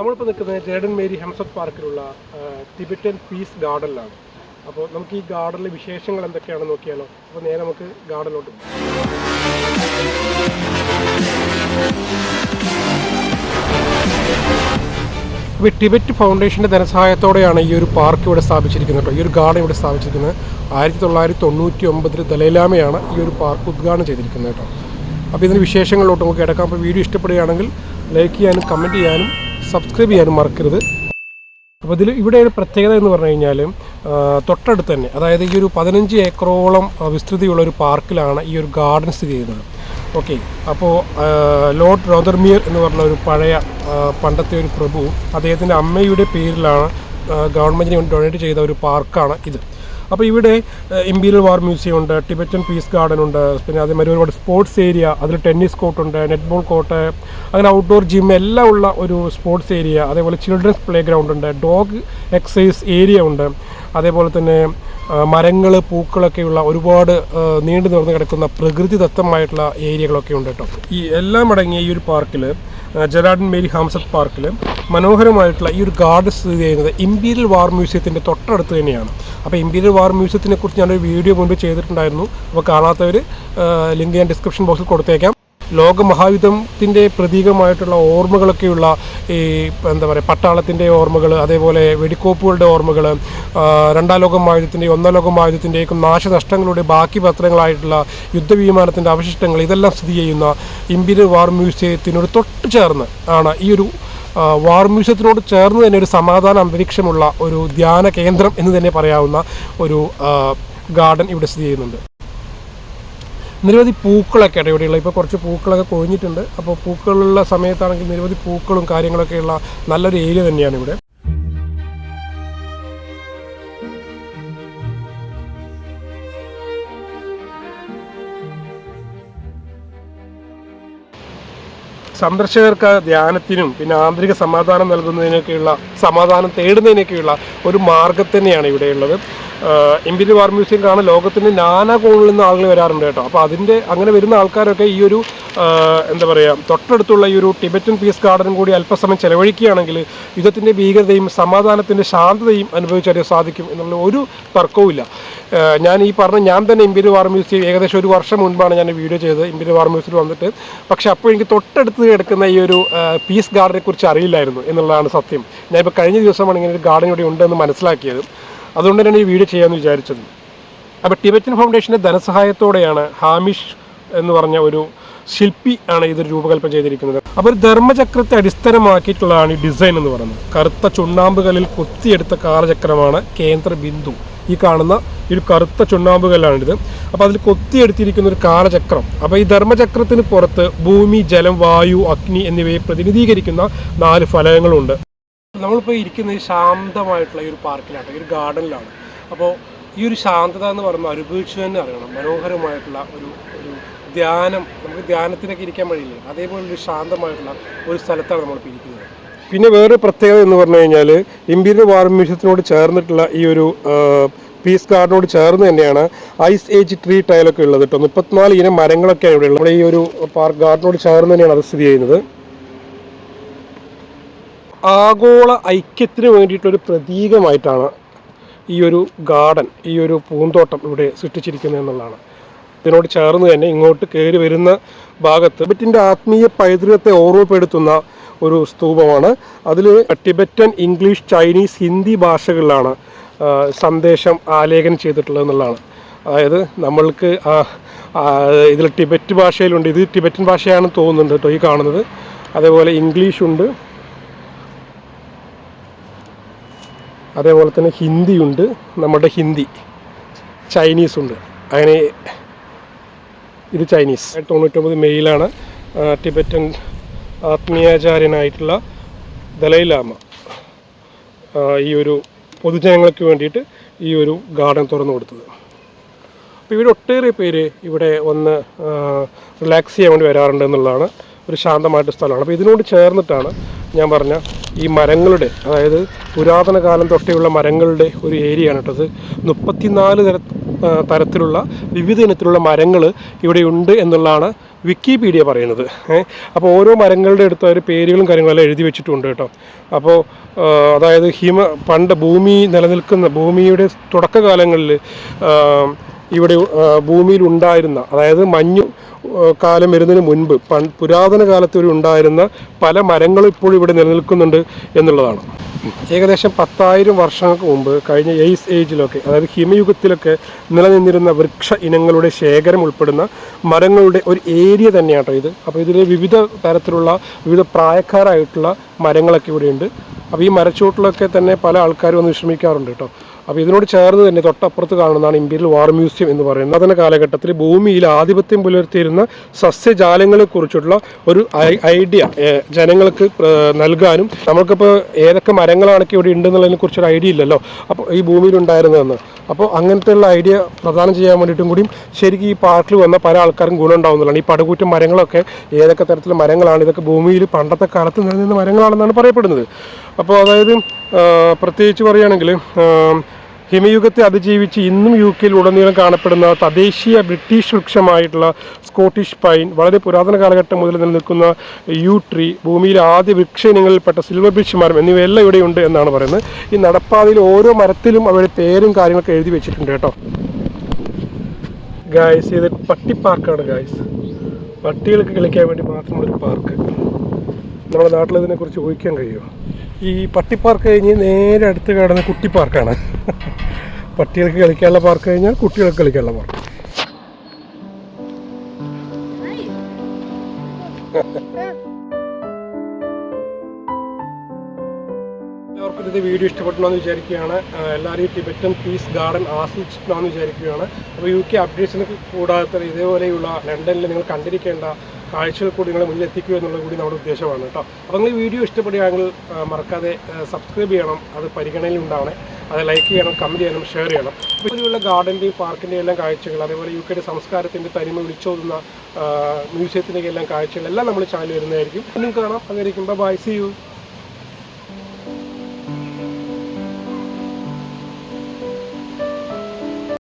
നമ്മളിപ്പോൾ നിൽക്കുന്നത് Geraldine Mary Harmsworth പാർക്കിലുള്ള ടിബറ്റൻ പീസ് ഗാർഡനിലാണ്. അപ്പോൾ നമുക്ക് ഈ ഗാർഡനിലെ വിശേഷങ്ങൾ എന്തൊക്കെയാണെന്ന് നോക്കിയാലോ? അപ്പോൾ നേരെ നമുക്ക് ഗാർഡനിലോട്ട് ഇപ്പോൾ ടിബറ്റ് ഫൗണ്ടേഷന്റെ ധനസഹായത്തോടെയാണ് ഈ ഒരു പാർക്ക് ഇവിടെ സ്ഥാപിച്ചിരിക്കുന്നത് കേട്ടോ. ഈ ഒരു ഗാർഡൻ ഇവിടെ സ്ഥാപിച്ചിരിക്കുന്നത് ആയിരത്തി തൊള്ളായിരത്തി തൊണ്ണൂറ്റി ഒമ്പതിൽ ദലൈലാമയാണ് ഈ ഒരു പാർക്ക് ഉദ്ഘാടനം ചെയ്തിരിക്കുന്നത് കേട്ടോ. അപ്പോൾ ഇതിന്റെ വിശേഷങ്ങളിലോട്ട് നമുക്ക് കിടക്കാം. അപ്പോൾ വീഡിയോ ഇഷ്ടപ്പെടുകയാണെങ്കിൽ ലൈക്ക് ചെയ്യാനും കമന്റ് ചെയ്യാനും സബ്സ്ക്രൈബ് ചെയ്യാനും മറക്കരുത്. അപ്പോൾ ഇതിൽ ഇവിടെ ഒരു പ്രത്യേകത എന്ന് പറഞ്ഞു കഴിഞ്ഞാൽ തൊട്ടടുത്ത് തന്നെ അതായത് ഈ ഒരു പതിനഞ്ച് ഏക്കറോളം വിസ്തൃതിയുള്ള ഒരു പാർക്കിലാണ് ഈ ഒരു ഗാർഡൻ സ്ഥിതി ചെയ്യുന്നത്. ഓക്കെ അപ്പോൾ ലോർഡ് റോദർമിയർ എന്ന് പറഞ്ഞ ഒരു പഴയ പണ്ടത്തെ ഒരു പ്രഭു അദ്ദേഹത്തിന്റെ അമ്മയുടെ പേരിലാണ് ഗവൺമെന്റിന് ഡൊണേറ്റ് ചെയ്ത ഒരു പാർക്കാണ് ഇത്. അപ്പോൾ ഇവിടെ ഇമ്പീരിയൽ വാർ മ്യൂസിയം ഉണ്ട് ടിബറ്റൻ പീസ് ഗാർഡൻ ഉണ്ട് പിന്നെ അതേമാതിരി ഒരുപാട് സ്പോർട്സ് ഏരിയ അതിൽ ടെന്നീസ് കോർട്ട് ഉണ്ട് നെറ്റ്ബോൾ കോർട്ട് അങ്ങനെ ഔട്ട്ഡോർ ജിം എല്ലാം ഉള്ള ഒരു സ്പോർട്സ് ഏരിയ അതേപോലെ ചിൽഡ്രൻസ് പ്ലേ ഗ്രൗണ്ട് ഉണ്ട് ഡോഗ് എക്സസൈസ് ഏരിയ ഉണ്ട് അതേപോലെ തന്നെ മരങ്ങൾ പൂക്കളൊക്കെയുള്ള ഒരുപാട് നീണ്ടു നിവർന്ന് കിടക്കുന്ന പ്രകൃതിദത്തമായിട്ടുള്ള ഏരിയകളൊക്കെ ഉണ്ട് കേട്ടോ. ഈ എല്ലാം അടങ്ങിയ ഈ ഒരു പാർക്കിൽ ജെറാഡൻ മേരി ഹാംസത്ത് പാർക്കിൽ മനോഹരമായിട്ടുള്ള ഈ ഒരു ഗാർഡൻ സ്ഥിതി ചെയ്യുന്നത് ഇമ്പീരിയൽ വാർ മ്യൂസിയത്തിന്റെ തൊട്ടടുത്ത് തന്നെയാണ്. അപ്പോൾ ഇമ്പീരിയൽ വാർ മ്യൂസിയത്തിനെ കുറിച്ച് ഞാനൊരു വീഡിയോ മുൻപ് ചെയ്തിട്ടുണ്ടായിരുന്നു. അപ്പോൾ കാണാത്തവർ ലിങ്ക് ഞാൻ ഡിസ്ക്രിപ്ഷൻ ബോക്സിൽ കൊടുത്തേക്കാം. ലോക മഹായുദ്ധത്തിന്റെ പ്രതീകമായിട്ടുള്ള ഓർമ്മകളൊക്കെയുള്ള ഈ എന്താ പറയുക പട്ടാളത്തിന്റെ ഓർമ്മകൾ അതേപോലെ വെടിക്കോപ്പുകളുടെ ഓർമ്മകൾ രണ്ടാം ലോക മഹായുദ്ധത്തിന്റെയും ഒന്നാം ലോക നാശനഷ്ടങ്ങളുടെ ബാക്കി പത്രങ്ങളായിട്ടുള്ള യുദ്ധവിമാനത്തിന്റെ അവശിഷ്ടങ്ങൾ ഇതെല്ലാം സ്ഥിതി ചെയ്യുന്ന ഇമ്പീരിയൽ വാർ മ്യൂസിയത്തിനോട് തൊട്ട് ചേർന്ന് ആണ് ഈ ഒരു വാർ മ്യൂസിയത്തിനോട് ചേർന്ന് തന്നെ ഒരു സമാധാന അന്തരീക്ഷമുള്ള ഒരു ധ്യാന കേന്ദ്രം എന്ന് തന്നെ പറയാവുന്ന ഒരു ഗാർഡൻ ഇവിടെ സ്ഥിതി ചെയ്യുന്നുണ്ട്. നിരവധി പൂക്കളൊക്കെ ആയിട്ട് ഇവിടെയുള്ള. ഇപ്പോൾ കുറച്ച് പൂക്കളൊക്കെ കൊഴിഞ്ഞിട്ടുണ്ട്. അപ്പോൾ പൂക്കളുള്ള സമയത്താണെങ്കിൽ നിരവധി പൂക്കളും കാര്യങ്ങളൊക്കെയുള്ള നല്ലൊരു ഏരിയ തന്നെയാണ് ഇവിടെ. സന്ദർശകർക്ക് ധ്യാനത്തിനും പിന്നെ ആന്തരിക സമാധാനം നൽകുന്നതിനൊക്കെയുള്ള സമാധാനം തേടുന്നതിനൊക്കെയുള്ള ഒരു മാർഗം തന്നെയാണ് ഇവിടെയുള്ളത്. ഇമ്പീരിയൽ വാർ മ്യൂസിയം കാണാൻ ലോകത്തിന്റെ നാനാ കോണിൽ നിന്ന് ആളുകൾ വരാറുണ്ട് കേട്ടോ. അപ്പോൾ അതിന്റെ അങ്ങനെ വരുന്ന ആൾക്കാരൊക്കെ ഈ ഒരു എന്താ പറയുക തൊട്ടടുത്തുള്ള ഈ ഒരു ടിബറ്റൻ പീസ് ഗാർഡനും കൂടി അല്പസമയം ചെലവഴിക്കുകയാണെങ്കിൽ യുദ്ധത്തിന്റെ ഭീകരതയും സമാധാനത്തിന്റെ ശാന്തതയും അനുഭവിച്ചറിയാൻ സാധിക്കും എന്നുള്ള ഒരു തർക്കവുമില്ല ഞാൻ ഈ പറഞ്ഞ ഞാൻ തന്നെ ഇമ്പീരിയൽ വാർ മ്യൂസിയം ഏകദേശം ഒരു വർഷം മുൻപാണ് ഞാൻ വീഡിയോ ചെയ്തത് ഇമ്പീരിയൽ വാർ മ്യൂസിയം വന്നിട്ട്. പക്ഷേ അപ്പോൾ എനിക്ക് തൊട്ടടുത്ത് കിടക്കുന്ന ഈ ഒരു പീസ് ഗാർഡനെ കുറിച്ച് അറിയില്ലായിരുന്നു എന്നുള്ളതാണ് സത്യം. ഞാനിപ്പോൾ കഴിഞ്ഞ ദിവസമാണ് ഇങ്ങനെ ഒരു ഗാർഡൻ ഇവിടെ ഉണ്ടെന്ന് മനസ്സിലാക്കിയത്. അതുകൊണ്ട് തന്നെയാണ് ഈ വീഡിയോ ചെയ്യാമെന്ന് വിചാരിച്ചത്. അപ്പോൾ ടിബറ്റൻ ഫൗണ്ടേഷന്റെ ധനസഹായത്തോടെയാണ് ഹാമിഷ് എന്ന് പറഞ്ഞ ഒരു ശില്പി ആണ് ഇതൊരു രൂപകൽപ്പന ചെയ്തിരിക്കുന്നത്. അപ്പോൾ ഒരു ധർമ്മചക്രത്തെ അടിസ്ഥാനമാക്കിയിട്ടുള്ളതാണ് ഈ ഡിസൈൻ എന്ന് പറയുന്നത്. കറുത്ത ചുണ്ണാമ്പുകളിൽ കൊത്തിയെടുത്ത കാലചക്രമാണ് കേന്ദ്ര ബിന്ദു. ഈ കാണുന്ന ഒരു കറുത്ത ചുണ്ണാമ്പുകല്ലാണിത് അപ്പോൾ അതിൽ കൊത്തിയെടുത്തിരിക്കുന്ന ഒരു കാലചക്രം. അപ്പോൾ ഈ ധർമ്മചക്രത്തിന് പുറത്ത് ഭൂമി ജലം വായു അഗ്നി എന്നിവയെ പ്രതിനിധീകരിക്കുന്ന നാല് ഫലകങ്ങളുണ്ട്. നമ്മളിപ്പോൾ ഇരിക്കുന്ന ഈ ശാന്തമായിട്ടുള്ള ഈ ഒരു പാർക്കിലാണ് ഈ ഒരു ഗാർഡനിലാണ്. അപ്പോൾ ഈ ഒരു ശാന്തത എന്ന് പറയുമ്പോൾ അനുഭവിച്ചു തന്നെ അറിയണം. മനോഹരമായിട്ടുള്ള ഒരു ഒരു ധ്യാനം നമുക്ക് ധ്യാനത്തിനൊക്കെ ഇരിക്കാൻ വഴിയില്ലേ? അതേപോലെ ഒരു ശാന്തമായിട്ടുള്ള ഒരു സ്ഥലത്താണ് നമ്മളിപ്പോൾ ഇരിക്കുന്നത്. പിന്നെ വേറെ പ്രത്യേകത എന്ന് പറഞ്ഞു കഴിഞ്ഞാൽ ഇമ്പീരിയൽ വാർ മ്യൂസിയത്തിനോട് ചേർന്നിട്ടുള്ള ഈ ഒരു പീസ് ഗാർഡിനോട് ചേർന്ന് തന്നെയാണ് ഐസ് ഏജ് ട്രീ ടൈലൊക്കെ ഉള്ളത് കേട്ടോ. മുപ്പത്തിനാല് ഇനം മരങ്ങളൊക്കെയാണ് ഇവിടെ ഉള്ളത്. നമ്മുടെ ഈ ഒരു പാർക്ക് ഗാർഡനോട് ചേർന്ന് തന്നെയാണ് അത് സ്ഥിതി ചെയ്യുന്നത്. ആഗോള ഐക്യത്തിന് വേണ്ടിയിട്ടൊരു പ്രതീകമായിട്ടാണ് ഈ ഒരു ഗാർഡൻ ഈ ഒരു പൂന്തോട്ടം ഇവിടെ സൃഷ്ടിച്ചിരിക്കുന്നത് എന്നുള്ളതാണ്. ഇതിനോട് ചേർന്ന് തന്നെ ഇങ്ങോട്ട് കയറി വരുന്ന ഭാഗത്ത് ടിബറ്റിന്റെ ആത്മീയ പൈതൃകത്തെ ഓർമ്മപ്പെടുത്തുന്ന ഒരു സ്തൂപമാണ്. അതിൽ ടിബറ്റൻ ഇംഗ്ലീഷ് ചൈനീസ് ഹിന്ദി ഭാഷകളിലാണ് സന്ദേശം ആലേഖനം ചെയ്തിട്ടുള്ളത് എന്നുള്ളതാണ്. അതായത് നമ്മൾക്ക് ഇതിൽ ടിബറ്റ് ഭാഷയിലുണ്ട്. ഇത് ടിബറ്റൻ ഭാഷയാണെന്ന് തോന്നുന്നുണ്ട് കേട്ടോ ഈ കാണുന്നത്. അതേപോലെ ഇംഗ്ലീഷുണ്ട്. അതേപോലെ തന്നെ ഹിന്ദിയുണ്ട് നമ്മുടെ ഹിന്ദി. ചൈനീസ് ഉണ്ട് അങ്ങനെ ഇത് ചൈനീസ്. തൊണ്ണൂറ്റൊമ്പത് മെയിലാണ് ടിബറ്റൻ ആത്മീയാചാര്യനായിട്ടുള്ള ദലൈലാമ ഈ ഒരു പൊതുജനങ്ങൾക്ക് വേണ്ടിയിട്ട് ഈ ഒരു ഗാർഡൻ തുറന്നു കൊടുത്തത്. അപ്പോൾ ഇവിടെ ഒട്ടേറെ പേര് ഇവിടെ ഒന്ന് റിലാക്സ് ചെയ്യാൻ വേണ്ടി വരാറുണ്ട് എന്നുള്ളതാണ് ഒരു ശാന്തമായിട്ട് സ്ഥലമാണ്. അപ്പോൾ ഇതിനോട് ചേർന്നിട്ടാണ് ഞാൻ പറഞ്ഞ ഈ മരങ്ങളുടെ അതായത് പുരാതന കാലം തൊട്ടേയുള്ള മരങ്ങളുടെ ഒരു ഏരിയയാണ് കേട്ടത് മുപ്പത്തിനാല് തര തരത്തിലുള്ള വിവിധ ഇനത്തിലുള്ള മരങ്ങൾ ഇവിടെ ഉണ്ട് എന്നുള്ളതാണ് വിക്കിപീഡിയ പറയുന്നത്. അപ്പോൾ ഓരോ മരങ്ങളുടെ അടുത്ത് അവർ പേരുകളും കാര്യങ്ങളെല്ലാം എഴുതി വെച്ചിട്ടുണ്ട് കേട്ടോ. അപ്പോൾ അതായത് ഹിമ പണ്ട് ഭൂമി നിലനിൽക്കുന്ന ഭൂമിയുടെ തുടക്കകാലങ്ങളിൽ ഇവിടെ ഭൂമിയിൽ ഉണ്ടായിരുന്ന അതായത് മഞ്ഞു കാലം വരുന്നതിന് മുൻപ് പൺ പുരാതന കാലത്ത് ഇവിടെ ഉണ്ടായിരുന്ന പല മരങ്ങളും ഇപ്പോഴും ഇവിടെ നിലനിൽക്കുന്നുണ്ട് എന്നുള്ളതാണ്. ഏകദേശം പത്തായിരം വർഷങ്ങൾക്ക് മുമ്പ് കഴിഞ്ഞ എയ്സ് ഏജിലൊക്കെ അതായത് ഹിമയുഗത്തിലൊക്കെ നിലനിന്നിരുന്ന വൃക്ഷ ഇനങ്ങളുടെ ശേഖരം ഉൾപ്പെടുന്ന മരങ്ങളുടെ ഒരു ഏരിയ തന്നെയാണ് ഇത്. അപ്പോൾ ഇതിൽ വിവിധ തരത്തിലുള്ള വിവിധ പ്രായക്കാരായിട്ടുള്ള മരങ്ങളൊക്കെ ഇവിടെയുണ്ട്. അപ്പോൾ ഈ മരച്ചുവട്ടിലൊക്കെ തന്നെ പല ആൾക്കാരും വന്ന് വിശ്രമിക്കാറുണ്ട് കേട്ടോ. അപ്പോൾ ഇതിനോട് ചേർന്ന് തന്നെ തൊട്ടപ്പുറത്ത് കാണുന്നതാണ് ഇമ്പീരിയൽ വാർ മ്യൂസിയം എന്ന് പറയുന്നത്. അതിന്റെ കാലഘട്ടത്തിൽ ഭൂമിയിൽ ആധിപത്യം പുലർത്തിയിരുന്ന സസ്യജാലങ്ങളെക്കുറിച്ചുള്ള ഒരു ഐഡിയ ജനങ്ങൾക്ക് നൽകാനും നമുക്കിപ്പോൾ ഏതൊക്കെ മരങ്ങളാണൊക്കെ ഇവിടെ ഉണ്ടെന്നുള്ളതിനെ കുറിച്ചൊരു ഐഡിയ ഇല്ലല്ലോ. അപ്പോൾ ഈ ഭൂമിയിൽ ഉണ്ടായിരുന്നതെന്ന്. അപ്പോൾ അങ്ങനത്തെയുള്ള ഐഡിയ പ്രദാനം ചെയ്യാൻ വേണ്ടിയിട്ടും കൂടിയും ശരിക്കും ഈ പാർക്കിൽ വന്ന പല ആൾക്കാരും ഗുണം ഉണ്ടാവുന്നതാണ്. ഈ പടുകൂറ്റൻ മരങ്ങളൊക്കെ ഏതൊക്കെ തരത്തിലുള്ള മരങ്ങളാണ് ഇതൊക്കെ ഭൂമിയിൽ പണ്ടത്തെ കാലത്ത് നിലനിന്ന മരങ്ങളാണെന്നാണ് പറയപ്പെടുന്നത്. അപ്പോൾ അതായത് പ്രത്യേകിച്ച് പറയുകയാണെങ്കിൽ ഹിമയുഗത്തെ അതിജീവിച്ച് ഇന്നും യു കെയിൽ ഉടനീളം കാണപ്പെടുന്ന തദ്ദേശീയ ബ്രിട്ടീഷ് വൃക്ഷമായിട്ടുള്ള സ്കോട്ടിഷ് പൈൻ വളരെ പുരാതന കാലഘട്ടം മുതൽ നിലനിൽക്കുന്ന യു ട്രീ ഭൂമിയിലെ ആദ്യ വൃക്ഷ ഇനങ്ങളിൽപ്പെട്ട സിൽവർ ബ്രിഡ്ജ് മരം എന്നിവയെല്ലാം ഇവിടെയുണ്ട് എന്നാണ് പറയുന്നത്. ഈ നടപ്പാതയിൽ ഓരോ മരത്തിലും അവരുടെ പേരും കാര്യങ്ങളൊക്കെ എഴുതി വെച്ചിട്ടുണ്ട് കേട്ടോ. ഗായ്സ് ഇത് പട്ടിപ്പാർക്കാണ് ഗായ്സ് പട്ടികൾക്ക് കളിക്കാൻ വേണ്ടി മാത്രമുള്ളൊരു പാർക്ക്. നമ്മുടെ നാട്ടിൽ ഇതിനെക്കുറിച്ച് ഊഹിക്കാൻ കഴിയുമോ? ഈ പട്ടിപ്പാർക്ക് കഴിഞ്ഞ് നേരെ അടുത്ത് കിടന്ന കുട്ടി പാർക്കാണ്. പട്ടികൾക്ക് കളിക്കാനുള്ള പാർക്ക് കഴിഞ്ഞാൽ കുട്ടികൾക്ക് കളിക്കാനുള്ള പാർക്ക് എല്ലാവർക്കും ഇത് വീഡിയോ ഇഷ്ടപ്പെട്ടെന്ന് വിചാരിക്കുകയാണ്. എല്ലാവരും ഈ ടിബറ്റൻ പീസ് ഗാർഡൻ ആസ്വദിച്ചിട്ടുണ്ടെന്ന് വിചാരിക്കുകയാണ്. അപ്പോൾ യു കെ അപ്ഡേറ്റ്സിന് കൂടാതെ ഇതേപോലെയുള്ള ലണ്ടനിൽ നിങ്ങൾ കണ്ടിരിക്കേണ്ട കാഴ്ചകൾ കൂടി നിങ്ങളെ മുന്നിലെത്തിക്കുക എന്നുള്ളത് കൂടി നമ്മുടെ ഉദ്ദേശമാണ് കേട്ടോ. അപ്പോൾ നിങ്ങൾ ഈ വീഡിയോ ഇഷ്ടപ്പെടുകയാണെങ്കിൽ മറക്കാതെ സബ്സ്ക്രൈബ് ചെയ്യണം. അത് പരിഗണനയിൽ ഉണ്ടാവണേ. അത് ലൈക്ക് ചെയ്യണം കമന്റ് ചെയ്യണം ഷെയർ ചെയ്യണം. ഇതുപോലെയുള്ള ഗാർഡന്റെയും പാർക്കിന്റെയും എല്ലാം കാഴ്ചകൾ അതേപോലെ യു കെയുടെ സംസ്കാരത്തിന്റെ തനിമ വിളിച്ചോതുന്ന മ്യൂസിയത്തിന്റെയൊക്കെ എല്ലാം കാഴ്ചകൾ എല്ലാം നമ്മൾ ചാനൽ വരുന്നതായിരിക്കും. ഇന്നും കാണാം. അതായിരിക്കും ബൈ സി യു